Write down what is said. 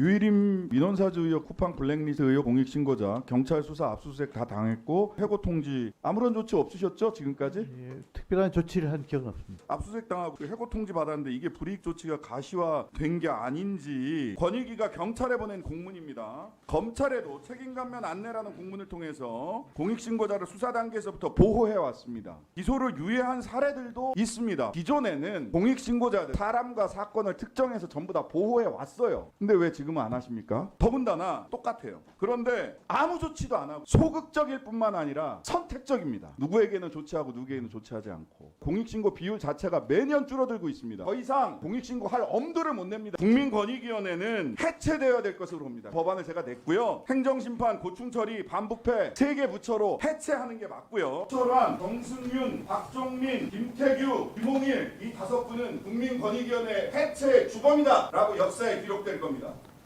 유일임 민원사주 의혹 쿠팡 블랙리스트 의혹 공익 신고자 경찰 수사 압수수색 다 당했고 해고 통지 아무런 조치 없으셨죠 지금까지? 예, 특별한 조치를 한 기억은 없습니다. 압수수색 당하고 해고 통지 받았는데 이게 불이익 조치가 가시화된 게 아닌지 권익위가 경찰에 보낸 공문입니다. 검찰에도 책임감면 안내라는 공문을 통해서 공익신고자를 수사 단계에서부터 보호해 왔습니다. 기소를 유예한 사례들도 있습니다. 기존에는 공익신고자들 사람과 사건을 특정해서 전부 다 보호해 왔어요. 근데 왜 지금은 안 하십니까? 더군다나 똑같아요. 그런데 아무 조치도 안 하고 소극적일 뿐만 아니라 선택적입니다. 누구에게는 조치하고 누구에게는 조치하지 않고 공익신고 비율 자체가 매년 줄어들고 있습니다. 더 이상 공익신고 할 엄두를 못 냅니다. 국민권익위원회는 해체되어야 될 것으로 봅니다. 법안을 제가 냈고요. 행정심판, 고충처리, 반부패 세 개 부처로 해체하는 게 맞고요. 철환, 정승윤, 박종민, 김태규, 유봉일 이 다섯 분은 국민권익위원회 해체의 주범이다라고 역사에 기록될 겁니다.